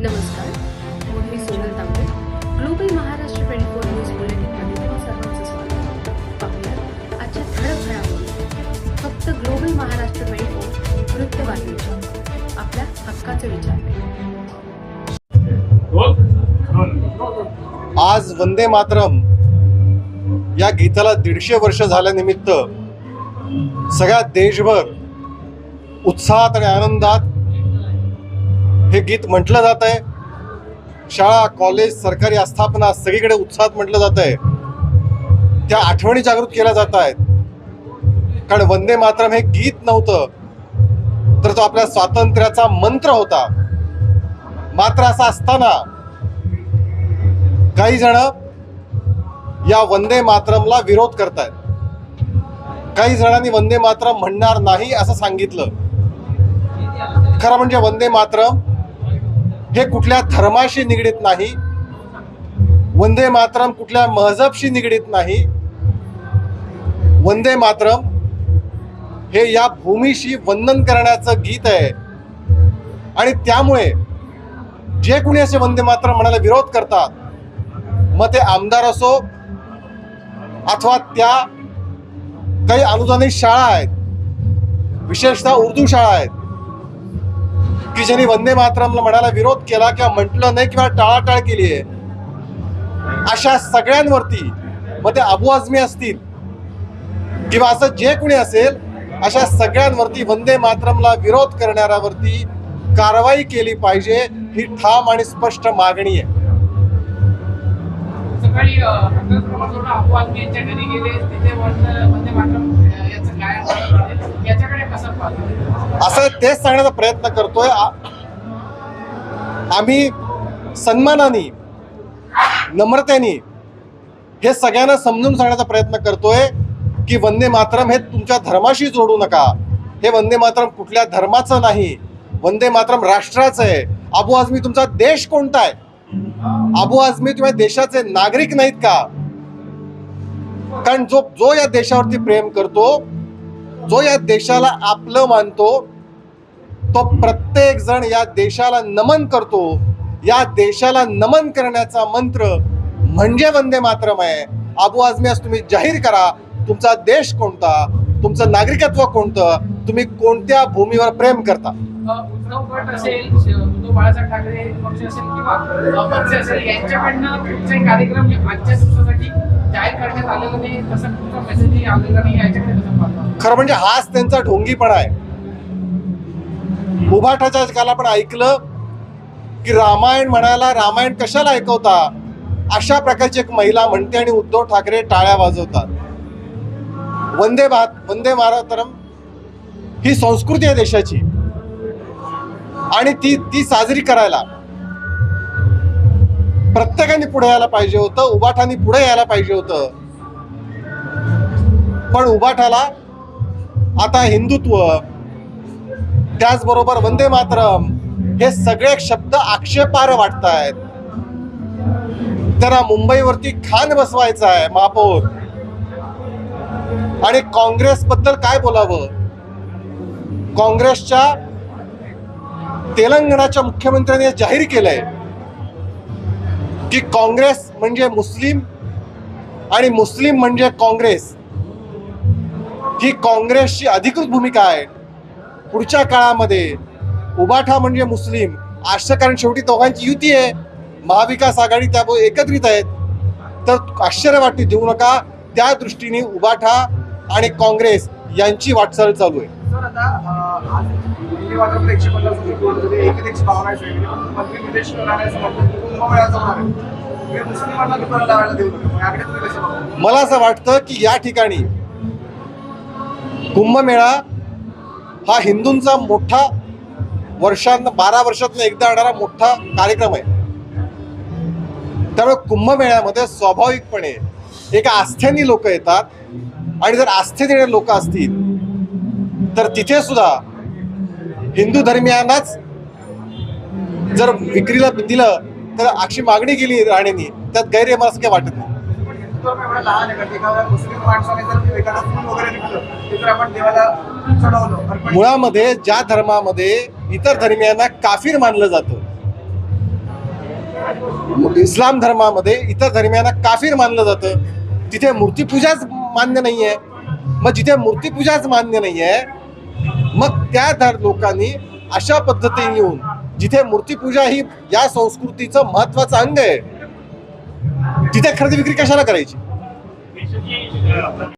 नमस्कार मी Sonal Tambe global Maharashtra twenty four news बुलेटिनमध्ये तुम्हा सर्वांचं स्वागत पाहूया आजच्या ठळक घडामोडी. फक्त ग्लोबल महाराष्ट्र ट्वेंटी फोर वृत्तवाहिनीच्या आपल्या हक्काचे विचार आज वंदे मातरम या गीताला दीडशे वर्ष झाल्यानिमित्त सगळ्या देशभर उत्साहात आणि आनंदात हे गीत म्हटलं जात आहे. शाळा कॉलेज सरकारी आस्थापना सगळीकडे उत्साहात म्हटलं जात आहे. त्या आठवणी जागृत केल्या जात आहेत. कारण वंदे मातरम हे गीत नव्हतं तर तो आपल्या स्वातंत्र्याचा मंत्र होता. मात्र असं असताना काही जण या वंदे मातरमला विरोध करतायत. काही जणांनी वंदे मातरम म्हणणार नाही असं सांगितलं. खरं म्हणजे वंदे मातरम हे कुठल्या धर्माशी निगडीत नाही वंदे मातरम कुठल्या महजबशी निगडीत नाही वंदे मातरम हे या भूमीशी वंदन करण्याचं गीत आहे. आणि त्यामुळे जे कुणी असे वंदे मातरम म्हणायला विरोध करतात मग ते आमदार असो अथवा त्या काही अनुदानित शाळा आहेत विशेषतः उर्दू शाळा आहेत की ज्यांनी वंदे मातरमला म्हणायला विरोध केला किंवा म्हटलं नाही किंवा टाळाटाळ केली आहे. अशा सगळ्यांवरती मग ते अबू आझमी असतील किंवा असं जे कुणी असेल अशा सगळ्यांवरती वंदे मातरमला विरोध करणाऱ्यावरती कारवाई केली पाहिजे ही ठाम आणि स्पष्ट मागणी आहे. सकाळी असं तेच सांगण्याचा प्रयत्न करतोय. आम्ही सन्मानाने नम्रतेने हे सगळ्यांना समजून सांगण्याचा प्रयत्न करतोय की वंदे मातरम हे तुमच्या धर्माशी जोडू नका. हे वंदे मातरम कुठल्या धर्माचं नाही. वंदे मातरम राष्ट्राचं आहे. अबू आझमी तुमचा देश कोणता आहे? अबू आझमी तुम्ही देशाचे नागरिक नाहीत का? कारण जो जो या देशावरती प्रेम करतो जो या देशाला आपलं मानतो तो प्रत्येक जण या देशाला नमन करतो. या देशाला नमन करण्याचा मंत्र म्हणजे वंदे मातरम आहे. अबू आजमी आज तुम्ही जाहीर करा तुमचा देश कोणता तुमचं नागरिकत्व कोणतं तुम्ही कोणत्या भूमीवर प्रेम करता? अ, उद्धव गट असेल श- उद्धव बाळासाहेब ठाकरे पक्ष असेल किंवा अपक्ष असेल यांच्याकडनं कुठचे कार्यक्रम आजच्या दिवसासाठी जाहीर करण्यात आलेला नाही तसं कुठचा मेसेजही आलेला नाही याच्याकडे कसं पाहतो. खरं म्हणजे हाच त्यांचा ढोंगीपणा आहे. उभाठाच्या काल आपण ऐकलं की रामायण म्हणायला रामायण कशाला ऐकवता? अशा प्रकारची एक महिला म्हणते आणि उद्धव ठाकरे टाळ्या वाजवतात. वंदे भात वंदे मातरम. ही संस्कृती आहे देशाची. आणि ती ती साजरी करायला प्रत्येकाने पुढे यायला पाहिजे होतं उबाठाने पुढे यायला पाहिजे होतं. पण उभाठाला आता हिंदुत्व त्याचबरोबर वंदे मातरम हे सगळे शब्द आक्षेपार्ह वाटत आहेत त्यांना मुंबईवरती खान बसवायचा आहे महापौर. आणि काँग्रेस बद्दल काय बोलावं? काँग्रेसच्या तेलंगणाच्या मुख्यमंत्र्यांनी जाहीर केलंय की काँग्रेस म्हणजे मुस्लिम आणि मुस्लिम म्हणजे काँग्रेस. ही काँग्रेसची अधिकृत भूमिका आहे. पुढच्या काळामध्ये उबाठा म्हणजे मुस्लिम असं कारण शेवटी दोघांची युती आहे. महाविकास आघाडी त्यामुळे एकत्रित आहेत. तर आश्चर्य वाटते देऊ नका त्या दृष्टीने उबाठा आणि काँग्रेस यांची वाटचाल चालू आहे. सर आता आज भावना मला असं वाटतं की या ठिकाणी कुंभमेळा हा हिंदूंचा मोठा वर्षांत बारा वर्षातून एकदा येणारा मोठा कार्यक्रम आहे. त्यामुळे कुंभमेळ्यामध्ये स्वाभाविकपणे एका आस्थेने लोक येतात आणि जर आस्थेत येणारे लोक असतील तर तिथे सुद्धा हिंदू धर्मियांनाच जर विक्रीला दिलं तर अशी मागणी केली राणेंनी त्यात गैर मला असं काही वाटत नाही. मुळामध्ये ज्या धर्मामध्ये इतर धर्मियांना काफीर मानलं जातं इस्लाम धर्मामध्ये इतर धर्मियांना काफीर मानलं जातं तिथे मूर्तीपूजाच मान्य नाही आहे मग जिथे मूर्तीपूजाच मान्य नाही आहे मग त्या धर लोकांनी अशा पद्धतीने येऊन जिथे मूर्तीपूजा ही या संस्कृतीचं महत्वाचं अंग आहे तिथे खरेदी विक्री कशाला करायची?